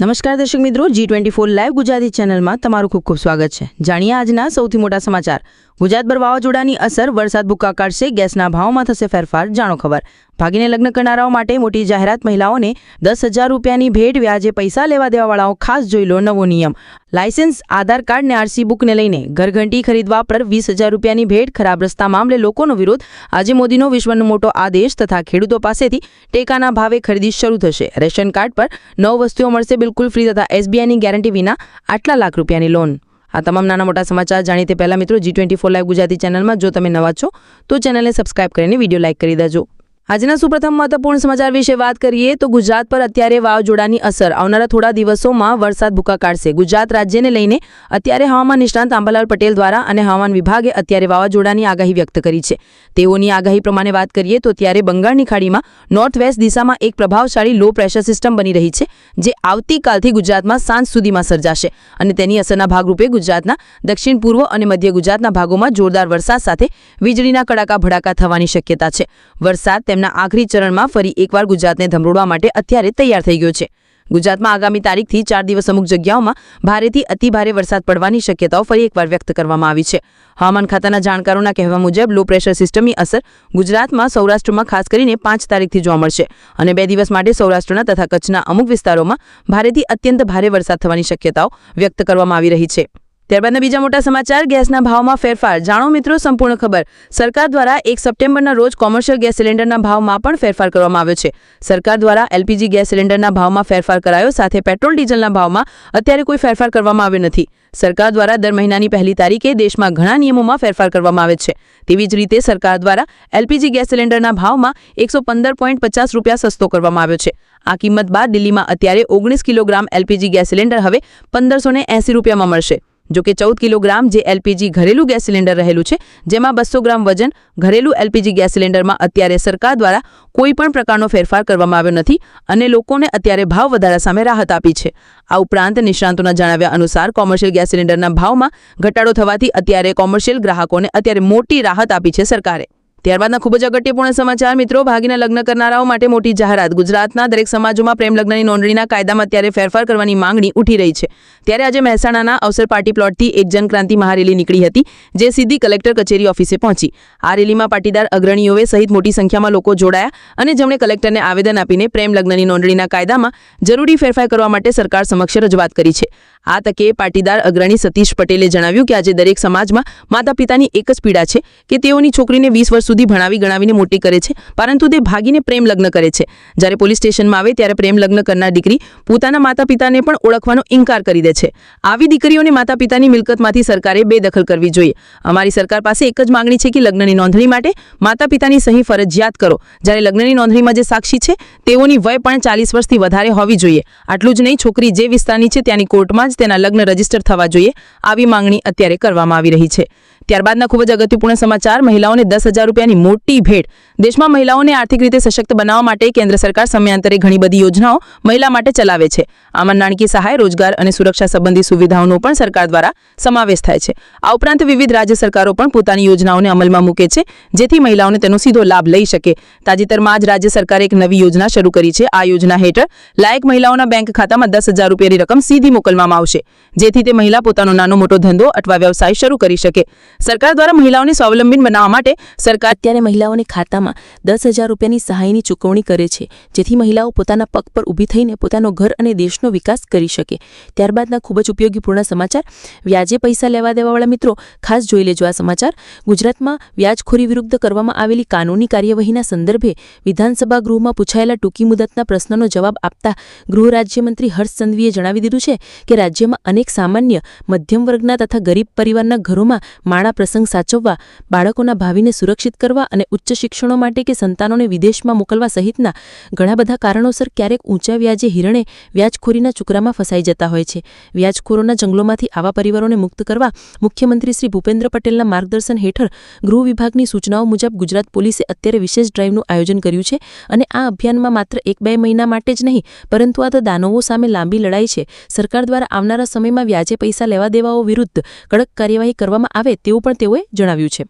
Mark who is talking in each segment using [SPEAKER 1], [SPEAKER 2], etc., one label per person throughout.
[SPEAKER 1] નમસ્કાર દર્શક મિત્રો G twenty four live Gujarati ચેનલમાં તમારું ખૂબ ખૂબ સ્વાગત છે. જાણીએ આજના સૌથી મોટા સમાચાર. ગુજરાતભર વાવાઝોડાની અસર, વરસાદ ભૂક્કા કાઢશે, ગેસના ભાવમાં થશે ફેરફાર, જાણો ખબર. ભાગીને લગ્ન કરનારાઓ માટે મોટી જાહેરાત મહિલાઓને દસ હજાર રૂપિયાની ભેટ, વ્યાજે પૈસા લેવા દેવાવાળાઓ ખાસ જોઈ લો નવો નિયમ. લાયસન્સ, આધાર કાર્ડ ને આરસી બુકને લઈને ઘરઘંટી ખરીદવા પર વીસ હજાર રૂપિયાની ભેટ, ખરાબ રસ્તા મામલે લોકોનો વિરોધ. આજે મોદીનો વિશ્વનો મોટો આદેશ તથા ખેડૂતો પાસેથી ટેકાના ભાવે ખરીદી શરૂ થશે. રેશન કાર્ડ પર નવ વસ્તુઓ મળશે બિલકુલ ફ્રી તથા એસબીઆઈની ગેરંટી વિના આટલા લાખ રૂપિયાની લોન. આ તમામ નાના મોટા સમાચાર જાણીતે પહેલા મિત્રો G twenty four live Gujarati ચેનલમાં જો તમે નવા છો, તો ચેનલને સબસ્ક્રાઇબ કરીને વીડિયો લાઇક કરી દેજો. આજના સુપ્રથમ મહત્વપૂર્ણ સમાચાર વિશે વાત કરીએ તો ગુજરાત પર અત્યારે વાવાઝોડાની અસર. આવનારા થોડા દિવસોમાં વરસાદ ભૂકા કાઢશે. ગુજરાત રાજ્યને લઈને અત્યારે હવામાન નિષ્ણાંત આંબાલાલ પટેલ દ્વારા અને હવામાન વિભાગે અત્યારે વાવાઝોડાની આગાહી વ્યક્ત કરી છે. તેઓની આગાહી પ્રમાણે વાત કરીએ તો ત્યારે બંગાળની ખાડીમાં નોર્થ વેસ્ટ દિશામાં એક પ્રભાવશાળી લો પ્રેશર સિસ્ટમ બની રહી છે, જે આવતીકાલથી ગુજરાતમાં સાંજ સુધીમાં સર્જાશે અને તેની અસરના ભાગરૂપે ગુજરાતના દક્ષિણ, પૂર્વ અને મધ્ય ગુજરાતના ભાગોમાં જોરદાર વરસાદ સાથે વીજળીના કડાકા ભડાકા થવાની શક્યતા છે. વરસાદ તેમના આખરી ચરણમાં ફરી એકવાર ગુજરાતને ધમરોડવા માટે અત્યારે તૈયાર થઈ ગયો છે. ગુજરાતમાં આગામી તારીખથી ચાર દિવસ અમુક જગ્યાઓમાં ભારેથી અતિભારે વરસાદ પડવાની શક્યતાઓ ફરી એકવાર વ્યક્ત કરવામાં આવી છે. હવામાન ખાતાના જાણકારોના કહેવા મુજબ લો પ્રેશર સિસ્ટમની અસર ગુજરાતમાં સૌરાષ્ટ્રમાં ખાસ કરીને પાંચ તારીખથી જોવા મળશે અને બે દિવસ માટે સૌરાષ્ટ્રના તથા કચ્છના અમુક વિસ્તારોમાં ભારેથી અત્યંત ભારે વરસાદ થવાની શક્યતાઓ વ્યક્ત કરવામાં આવી રહી છે. ત્યારબાદના બીજા મોટા સમાચાર, ગેસના ભાવમાં ફેરફાર. જાણો મિત્રો, સંપૂર્ણ ખબર. સરકાર દ્વારા એક સપ્ટેમ્બરના રોજ કોમર્શિયલ ગેસ સિલિન્ડરના ભાવમાં પણ ફેરફાર કરવામાં આવ્યો છે. સરકાર દ્વારા એલપીજી ગેસ સિલિન્ડરના ભાવમાં ફેરફાર કરાયો, સાથે પેટ્રોલ ડીઝલના ભાવમાં અત્યારે કોઈ ફેરફાર કરવામાં આવ્યો નથી. સરકાર દ્વારા દર મહિનાની પહેલી તારીખે દેશમાં ઘણા નિયમોમાં ફેરફાર કરવામાં આવે છે. તેવી જ રીતે સરકાર દ્વારા એલપીજી ગેસ સિલિન્ડરના ભાવમાં એકસો પંદર પોઈન્ટ પચાસ રૂપિયા સસ્તો કરવામાં આવ્યો છે. આ કિંમત બાદ દિલ્હીમાં અત્યારે ઓગણીસ કિલોગ્રામ એલપીજી ગેસ સિલિન્ડર હવે પંદરસો રૂપિયામાં મળશે. જો કે ચૌદ કિલોગ્રામ જે એલપીજી ઘરેલું ગેસ સિલિન્ડર રહેલું છે, જેમાં બસો ગ્રામ વજન ઘરેલું એલપીજી ગેસ સિલિન્ડરમાં અત્યારે સરકાર દ્વારા કોઈપણ પ્રકારનો ફેરફાર કરવામાં આવ્યો નથી અને લોકોને અત્યારે ભાવ વધારા સામે રાહત આપી છે. આ ઉપરાંત નિષ્ણાંતોના જણાવ્યા અનુસાર કોમર્શિયલ ગેસ સિલિન્ડરના ભાવમાં ઘટાડો થવાથી અત્યારે કોમર્શિયલ ગ્રાહકોને અત્યારે મોટી રાહત આપી છે સરકારે. ત્યારબાદના ખૂબ જ અગત્યપૂર્ણ સમાચાર, મિત્રો. ભાગીના લગ્ન કરનારાઓ માટે મોટી જાહેરાત. ગુજરાતના દરેક સમાજોમાં પ્રેમ લગ્નની નોંધણીના કાયદામાં અત્યારે ફેરફાર કરવાની માંગણી ઉઠી રહી છે. ત્યારે આજે મહેસાણાના અવસર પાર્ટી પ્લોટથી એક જનક્રાંતિ મહારેલી નીકળી હતી, જે સીધી કલેક્ટર કચેરી ઓફિસે પહોંચી. આ રેલીમાં પાટીદાર અગ્રણીઓએ સહિત મોટી સંખ્યામાં લોકો જોડાયા અને જેમણે કલેક્ટરને આવેદન આપીને પ્રેમ લગ્નની નોંધણીના કાયદામાં જરૂરી ફેરફાર કરવા માટે સરકાર સમક્ષ રજૂઆત કરી છે. આ તકે પાટીદાર અગ્રણી સતીશ પટેલે જણાવ્યું કે આજે દરેક સમાજમાં માતા પિતાની એક જ પીડા છે કે તેઓની છોકરીને વીસ વર્ષ સુધી ભણાવી ગણાવીને મોટી કરે છે, પરંતુ તે ભાગીને પ્રેમ લગ્ન કરે છે. જ્યારે પોલીસ સ્ટેશનમાં આવે ત્યારે પ્રેમ લગ્ન કરનાર દીકરી પોતાના માતા પિતાને પણ ઓળખવાનો ઇનકાર કરી દે છે. આવી દીકરીઓને માતા પિતાની મિલકતમાંથી સરકારે બેદખલ કરવી જોઈએ. અમારી સરકાર પાસે એક જ માંગણી છે કે લગ્નની નોંધણી માટે માતા પિતાની સહી ફરજિયાત કરો. જ્યારે લગ્નની નોંધણીમાં જે સાક્ષી છે, તેઓની વય પણ ચાલીસ વર્ષથી વધારે હોવી જોઈએ. આટલું જ નહીં, છોકરી જે વિસ્તારની છે ત્યાંની કોર્ટમાં જ તેના લગ્ન રજિસ્ટર થવા જોઈએ આવી માંગણી અત્યારે કરવામાં આવી રહી છે. ત્યારબાદના ખૂબ જ અગત્યપૂર્ણ સમાચાર, મહિલાઓને દસ હજાર રૂપિયાની મોટી ભેટ. દેશમાં મહિલાઓને આર્થિક રીતે સશક્ત બનાવવા માટે કેન્દ્ર સરકાર સમયાંતરે ઘણી બધી યોજનાઓ મહિલા માટે ચલાવે છે. આમાં નાણાકીય સહાય, રોજગાર અને સુરક્ષા સંબંધી સુવિધાઓનો પણ સરકાર દ્વારા સમાવેશ થાય છે. આ ઉપરાંત વિવિધ રાજ્ય સરકારો પણ પોતાની યોજનાઓને અમલમાં મૂકે છે, જેથી મહિલાઓને તેનો સીધો લાભ લઈ શકે. તાજેતરમાં જ રાજ્ય સરકારે એક નવી યોજના શરૂ કરી છે. આ યોજના હેઠળ લાયક મહિલાઓના બેંક ખાતામાં દસ હજાર રૂપિયાની રકમ સીધી મોકલવામાં આવશે, જેથી તે મહિલા પોતાનો નાનો મોટો ધંધો અથવા વ્યવસાય શરૂ કરી શકે. સરકાર દ્વારા મહિલાઓને સ્વાવલંબી બનાવવા માટે સરકાર
[SPEAKER 2] અત્યારે મહિલાઓને ખાતામાં દસ હજાર રૂપિયાની સહાયની ચૂકવણી કરે છે, જેથી મહિલાઓ પોતાના પગ પર ઊભી થઈને પોતાનો ઘર અને દેશનો વિકાસ કરી શકે. ત્યારબાદના ખૂબ જ ઉપયોગીપૂર્ણ સમાચાર. વ્યાજે પૈસા લેવા દેવાવાળા મિત્રો, ખાસ જોઈ લેજો આ સમાચાર. ગુજરાતમાં વ્યાજખોરી વિરુદ્ધ કરવામાં આવેલી કાનૂની કાર્યવાહીના સંદર્ભે વિધાનસભા ગૃહમાં પૂછાયેલા ટૂંકી મુદતના પ્રશ્નનો જવાબ આપતા ગૃહ રાજ્યમંત્રી હર્ષ સંઘવીએ જણાવી દીધું છે કે રાજ્યમાં અનેક સામાન્ય, મધ્યમ વર્ગના તથા ગરીબ પરિવારના ઘરોમાં માળા પ્રસંગ સાચવવા બાળકોના ભાવિને સુરક્ષિત કરવા અને ઉચ્ચ શિક્ષણો માટે કે સંતાનોને વિદેશમાં મોકલવા સહિતના ઘણા બધા કારણોસર ક્યારેક ઊંચા વ્યાજે હિરણે વ્યાજખોરીના ચુકરામાં ફસાઈ જતા હોય છે. વ્યાજખોરોના જંગલોમાંથી આવા પરિવારોને મુક્ત કરવા મુખ્યમંત્રી શ્રી ભૂપેન્દ્ર પટેલના માર્ગદર્શન હેઠળ ગૃહ વિભાગની સૂચનાઓ મુજબ ગુજરાત પોલીસે અત્યારે વિશેષ ડ્રાઇવનું આયોજન કર્યું છે અને આ અભિયાનમાં માત્ર એક બે મહિના માટે જ નહીં, પરંતુ આ તો દાનવો સામે લાંબી લડાઈ છે. સરકાર દ્વારા આવનારા સમયમાં વ્યાજે પૈસા લેવા દેવાઓ વિરુદ્ધ કડક કાર્યવાહી કરવામાં આવે તેવું પણ તેઓએ જણાવ્યું છે.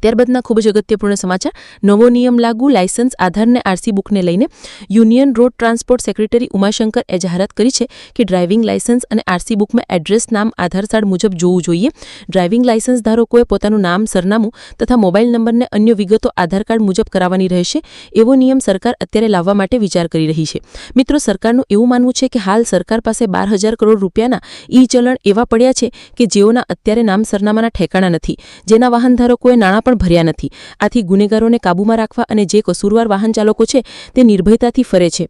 [SPEAKER 2] ત્યારબાદના ખૂબ જ અગત્યપૂર્ણ સમાચાર. નવો નિયમ લાગુ, લાયસન્સ, આધારને આરસી બુકને લઈને union road transport secretary Umashankar એ જાહેરાત કરી છે કે ડ્રાઇવિંગ લાયસન્સ અને આરસી બુકમાં એડ્રેસ, નામ, આધાર કાર્ડ મુજબ જોવું જોઈએ. ડ્રાઇવિંગ લાયસન્સ ધારકોએ પોતાનું નામ, સરનામું તથા મોબાઈલ નંબરને અન્ય વિગતો આધાર કાર્ડ મુજબ કરાવવાની રહેશે એવો નિયમ સરકાર અત્યારે લાવવા માટે વિચાર કરી રહી છે. મિત્રો, સરકારનું એવું માનવું છે કે હાલ સરકાર પાસે બાર હજાર કરોડ રૂપિયાના ઈ ચલણ એવા પડ્યા છે કે જેઓના અત્યારે નામ, સરનામાના ઠેકાણા નથી. જેના વાહન ધારકોએ નાણાં પણ ભર્યા નથી. આથી ગુનેગારોને કાબૂમાં રાખવા અને જે કસૂરવાર વાહન ચાલકો છે, તે નિર્ભયતાથી ફરે છે.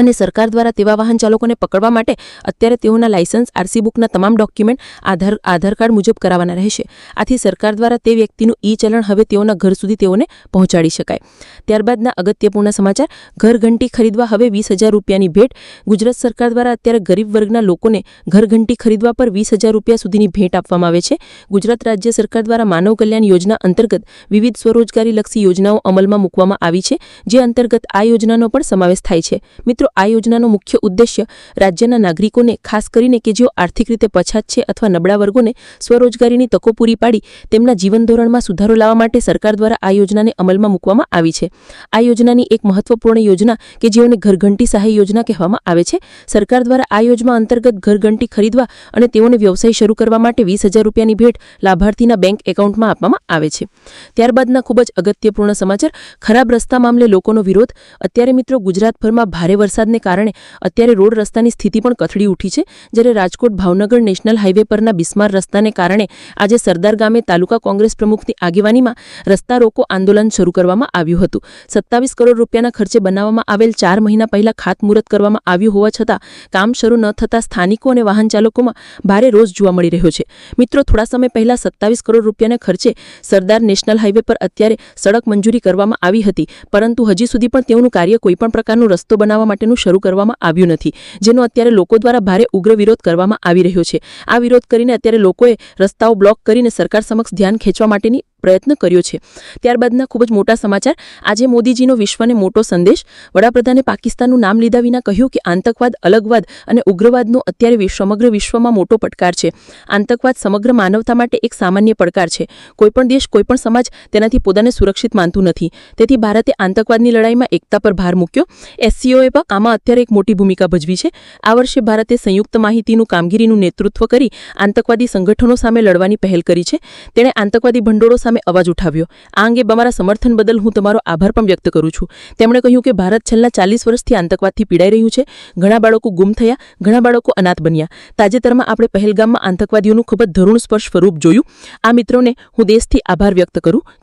[SPEAKER 2] અને સરકાર દ્વારા તેવા વાહન ચાલકોને પકડવા માટે અત્યારે તેઓના લાયસન્સ, આરસી બુકના તમામ ડોક્યુમેન્ટ આધાર આધાર કાર્ડ મુજબ કરાવવાના રહેશે. આથી સરકાર દ્વારા તે વ્યક્તિનું ઈ ચલણ હવે તેઓના ઘર સુધી તેઓને પહોંચાડી શકાય. ત્યારબાદના અગત્યપૂર્ણ સમાચાર, ઘર ઘંટી ખરીદવા હવે વીસ હજાર રૂપિયાની ભેટ. ગુજરાત સરકાર દ્વારા અત્યારે ગરીબ વર્ગના લોકોને ઘર ઘંટી ખરીદવા પર વીસ હજાર રૂપિયા સુધીની ભેટ આપવામાં આવે છે. ગુજરાત રાજ્ય સરકાર દ્વારા માનવ કલ્યાણ યોજના અંતર્ગત વિવિધ સ્વરોજગારીલક્ષી યોજનાઓ અમલમાં મૂકવામાં આવી છે, જે અંતર્ગત આ યોજનાનો પણ સમાવેશ થાય છે. મિત્રો આ યોજનાનો મુખ્ય ઉદ્દેશ્ય રાજ્યના નાગરિકોને, ખાસ કરીને કે જેઓ આર્થિક રીતે પછાત છે અથવા નબળા વર્ગોને સ્વરોજગારીની તકો પૂરી પાડી, તેમના જીવન ધોરણમાં સુધારો લાવવા માટે સરકાર દ્વારા આ યોજનાને અમલમાં મૂકવામાં આવી છે. આ યોજનાની એક મહત્વપૂર્ણ યોજના કે જેઓને ઘરઘંટી સહાય યોજના કહેવામાં આવે છે. સરકાર દ્વારા આ યોજના અંતર્ગત ઘરઘંટી ખરીદવા અને તેઓને વ્યવસાય શરૂ કરવા માટે વીસ હજાર રૂપિયાની ભેટ લાભાર્થીના બેંક એકાઉન્ટમાં આપવામાં આવે છે. ત્યારબાદના ખૂબ જ અગત્યપૂર્ણ સમાચાર, ખરાબ રસ્તા મામલે લોકોનો વિરોધ. અત્યારે મિત્રો ગુજરાતભરમાં ભારે વરસાદને કારણે અત્યારે રોડ રસ્તાની સ્થિતિ પણ કથળી ઉઠી છે. જ્યારે રાજકોટ ભાવનગર નેશનલ હાઇવે પરના બિસ્માર રસ્તાને કારણે આજે સરદાર ગામે તાલુકા કોંગ્રેસ પ્રમુખની આગેવાનીમાં રસ્તા રોકો આંદોલન શરૂ કરવામાં આવ્યું હતું. સત્તાવીસ કરોડ રૂપિયાના ખર્ચે બનાવવામાં આવેલ ચાર મહિના પહેલા ખાતમુહૂર્ત કરવામાં આવ્યું હોવા છતાં કામ શરૂ ન થતાં સ્થાનિકો અને વાહન ચાલકોમાં ભારે રોષ જોવા મળી રહ્યો છે. મિત્રો, થોડા સમય પહેલા સત્તાવીસ કરોડ રૂપિયાના ખર્ચે સરદાર નેશનલ હાઇવે પર અત્યારે સડક મંજૂરી કરવામાં આવી હતી. પરંતુ હજી સુધી પણ તેઓનું કાર્ય કોઈપણ પ્રકારનું રસ્તો બનાવવા માટેનું શરૂ કરવામાં આવ્યું નથી, જેનો અત્યારે લોકો દ્વારા ભારે ઉગ્ર વિરોધ કરવામાં આવી રહ્યો છે. આ વિરોધ કરીને અત્યારે લોકોએ રસ્તાઓ બ્લોક કરીને સરકાર સમક્ષ ધ્યાન ખેંચવા માટેની પ્રયત્ન કર્યો છે. ત્યારબાદના ખૂબ જ મોટા સમાચાર. આજે મોદીજીનો વિશ્વને મોટો સંદેશ. વડાપ્રધાને પાકિસ્તાનનું નામ લીધા વિના કહ્યું કે આતંકવાદ, અલગવાદ અને ઉગ્રવાદનો અત્યારે સમગ્ર વિશ્વમાં મોટો પડકાર છે. આતંકવાદ સમગ્ર માનવતા માટે એક સામાન્ય પડકાર છે. કોઈપણ દેશ, કોઈપણ સમાજ તેનાથી પોતાને સુરક્ષિત માનતું નથી. તેથી ભારતે આતંકવાદની લડાઈમાં એકતા પર ભાર મૂક્યો. એસસીઓએ પણ આમાં અત્યારે એક મોટી ભૂમિકા ભજવી છે. આ વર્ષે ભારતે સંયુક્ત માહિતીનું કામગીરીનું નેતૃત્વ કરી આતંકવાદી સંગઠનો સામે લડવાની પહેલ કરી છે. તેણે આતંકવાદી ભંડોળો સામે અવાજ ઉઠાવ્યો. આ અંગે અમારા સમર્થન બદલ હું તમારો આભાર પણ વ્યક્ત કરું છું. તેમણે કહ્યું કે ભારત છેલ્લા ચાલીસ વર્ષથી આતંકવાદથી પીડાઈ રહ્યું છે. ઘણા બાળકો ગુમ થયા, ઘણા બાળકો અનાથ બન્યા. તાજેતરમાં આપણે પહેલગામમાં આતંકવાદીઓનું ખૂબ જ ધરુણ સ્પર્શ સ્વરૂપ જોયું. આ મિત્રોને હું દેશથી આભાર વ્યક્ત કરું છું.